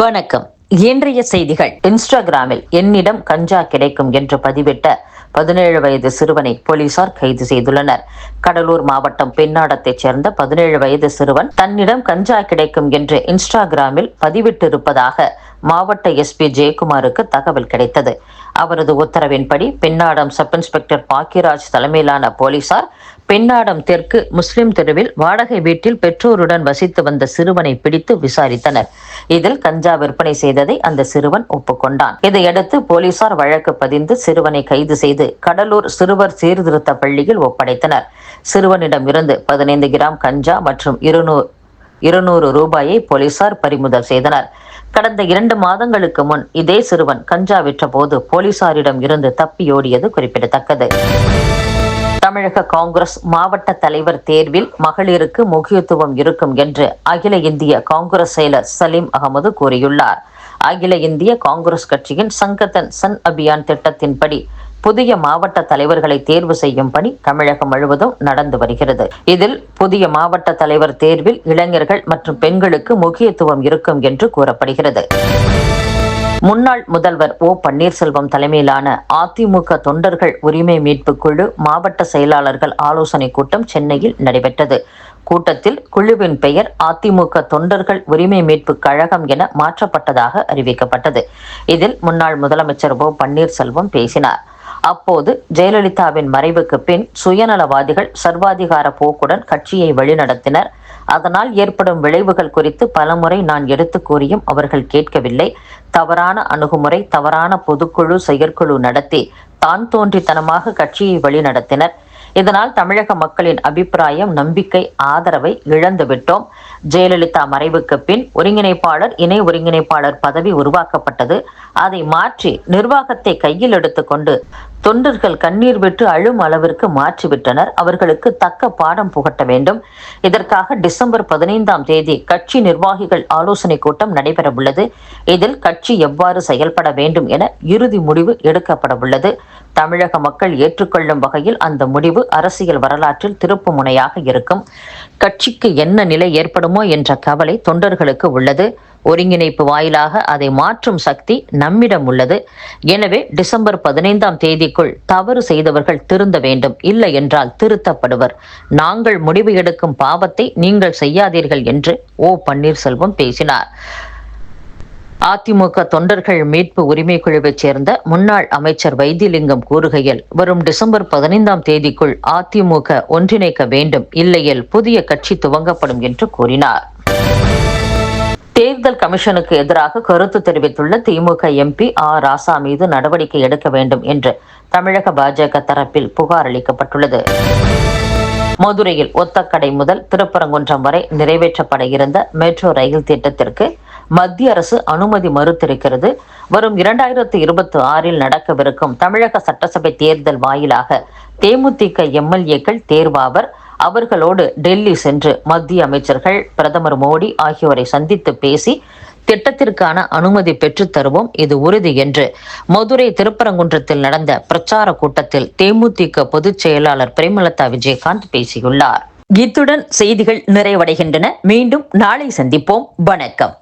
வணக்கம். இன்றைய செய்திகள். இன்ஸ்டாகிராமில் என்னிடம் கஞ்சா கிடைக்கும் என்று பதிவிட்ட பதினேழு வயது சிறுவனை போலீசார் கைது செய்துள்ளனர். கடலூர் மாவட்டம் பெண்ணாடத்தைச் சேர்ந்த பதினேழு வயது சிறுவன் தன்னிடம் கஞ்சா கிடைக்கும் என்று இன்ஸ்டாகிராமில் பதிவிட்டிருப்பதாக மாவட்ட எஸ்பி ஜெயக்குமாருக்கு தகவல் கிடைத்தது. அவரது உத்தரவின்படி பெண்ணாடம் சப் இன்ஸ்பெக்டர் பாக்கியராஜ் தலைமையிலான போலீசார் பெண்ணாடம் தெற்கு முஸ்லிம் தெருவில் வாடகை வீட்டில் பெற்றோருடன் வசித்து வந்த சிறுவனை பிடித்து விசாரித்தனர். இதில் கஞ்சா விற்பனை செய்ததை அந்த சிறுவன் ஒப்புக்கொண்டான். இதையடுத்து போலீசார் வழக்கு பதிந்து சிறுவனை கைது செய்து கடலூர் சிறுவர் சீர்திருத்த பள்ளியில் ஒப்படைத்தனர். சிறுவனிடம் இருந்து பதினைந்து கிராம் கஞ்சா மற்றும் இருநூறு இருநூறு ரூபாயை போலீசார் பறிமுதல் செய்தனர். கடந்த இரண்டு மாதங்களுக்கு முன் இதே சிறுவன் கஞ்சா விற்றபோது போலீசாரிடம் இருந்து தப்பியோடியது குறிப்பிடத்தக்கது. தமிழக காங்கிரஸ் மாவட்ட தலைவர் தேர்வில் மகளிருக்கு முக்கியத்துவம் இருக்கும் என்று அகில இந்திய காங்கிரஸ் செயலர் சலீம் அகமது கூறியுள்ளார். அகில இந்திய காங்கிரஸ் கட்சியின் சங்கத்தன் சன் அபியான் திட்டத்தின்படி புதிய மாவட்ட தலைவர்களை தேர்வு செய்யும் பணி தமிழகம் முழுவதும் நடந்து வருகிறது. இதில் புதிய மாவட்ட தலைவர் தேர்வில் இளைஞர்கள் மற்றும் பெண்களுக்கு முக்கியத்துவம் இருக்கும் என்று கூறப்படுகிறது. முன்னாள் முதல்வர் ஓ பன்னீர்செல்வம் தலைமையிலான அதிமுக தொண்டர்கள் உரிமை மீட்பு குழு மாவட்ட செயலாளர்கள் ஆலோசனை கூட்டம் சென்னையில் நடைபெற்றது. கூட்டத்தில் குழுவின் பெயர் அதிமுக தொண்டர்கள் உரிமை மீட்பு கழகம் என மாற்றப்பட்டதாக அறிவிக்கப்பட்டது. இதில் முன்னாள் முதலமைச்சர் ஓ பன்னீர்செல்வம் பேசினார். அப்போது ஜெயலலிதாவின் மறைவுக்கு பின் சுயநலவாதிகள் சர்வாதிகார போக்குடன் கட்சியை வழிநடத்தினர். அதனால் ஏற்படும் விளைவுகள் குறித்து பலமுறை நான் எடுத்து கூறியும் அவர்கள் கேட்கவில்லை. தவறான அணுகுமுறை தவறான பொதுக்குழு செயற்குழு நடத்தி தான் தோன்றித்தனமாக கட்சியை வழிநடத்தினர். இதனால் தமிழக மக்களின் அபிப்பிராயம் நம்பிக்கை ஆதரவை இழந்துவிட்டோம் ஜெயலலிதா மறைவுக்கு பின் ஒருங்கிணைப்பாளர் இணை ஒருங்கிணைப்பாளர் பதவி உருவாக்கப்பட்டது. அதை மாற்றி நிர்வாகத்தை கையில் எடுத்துக்கொண்டு தொண்டர்கள் கண்ணீர் விட்டு அழும் அளவிற்கு மாற்றிவிட்டனர். அவர்களுக்கு தக்க பாடம் புகட்ட வேண்டும். இதற்காக டிசம்பர் பதினைந்தாம் தேதி கட்சி நிர்வாகிகள் ஆலோசனை கூட்டம் நடைபெறவுள்ளது. இதில் கட்சி எவ்வாறு செயல்பட வேண்டும் என இறுதி முடிவு எடுக்கப்படவுள்ளது. தமிழக மக்கள் ஏற்றுக்கொள்ளும் வகையில் அந்த முடிவு அரசியல் வரலாற்றில் திருப்பு முனையாக இருக்கும். கட்சிக்கு என்ன நிலை ஏற்படுமோ என்ற கவலை தொண்டர்களுக்கு உள்ளது. ஒருங்கிணைப்பு வாயிலாக அதை மாற்றும் சக்தி நம்மிடம் உள்ளது. எனவே டிசம்பர் பதினைந்தாம் தேதிக்குள் தவறு செய்தவர்கள் திருந்த வேண்டும். இல்லை என்றால் திருத்தப்படுவர். நாங்கள் முடிவு எடுக்கும் பாவத்தை நீங்கள் செய்யாதீர்கள் என்று ஓ. பன்னீர்செல்வம் பேசினார். அதிமுக தொண்டர்கள் மீட்பு உரிமை குழுவைச் சேர்ந்த முன்னாள் அமைச்சர் வைத்தியலிங்கம் கூறுகையில் வரும் டிசம்பர் பதினைந்தாம் தேதிக்குள் அதிமுக ஒன்றிணைக்க வேண்டும். இல்லையில் புதிய கட்சி துவங்கப்படும் என்று கூறினார். தேர்தல் கமிஷனுக்கு எதிராக கருத்து தெரிவித்துள்ள திமுக எம்பி ஆ. ராசா மீது நடவடிக்கை எடுக்க வேண்டும் என்று தமிழக பாஜக தரப்பில் புகார் அளிக்கப்பட்டுள்ளது. மதுரையில் ஒத்தக்கடை முதல் திருப்பரங்குன்றம் வரை நிறைவேற்றப்பட இருந்த மெட்ரோ ரயில் திட்டத்திற்கு மத்திய அரசு அனுமதி மறுத்திருக்கிறது. வரும் இரண்டாயிரத்து இருபத்தி ஆறில் நடக்கவிருக்கும் தமிழக சட்டசபை தேர்தல் வாயிலாக தேமுதிக எம்எல்ஏக்கள் தேர்வாவர் அவர்களோடு டெல்லி சென்று மத்திய அமைச்சர்கள் பிரதமர் மோடி ஆகியோரை சந்தித்து பேசி திட்டத்திற்கான அனுமதி பெற்றுத் தருவோம் இது உறுதி என்று மதுரை திருப்பரங்குன்றத்தில் நடந்த பிரச்சார கூட்டத்தில் தேமுதிக பொதுச் செயலாளர் பிரேமலதா விஜயகாந்த் பேசியுள்ளார். இத்துடன் செய்திகள் நிறைவடைகின்றன. மீண்டும் நாளை சந்திப்போம். வணக்கம்.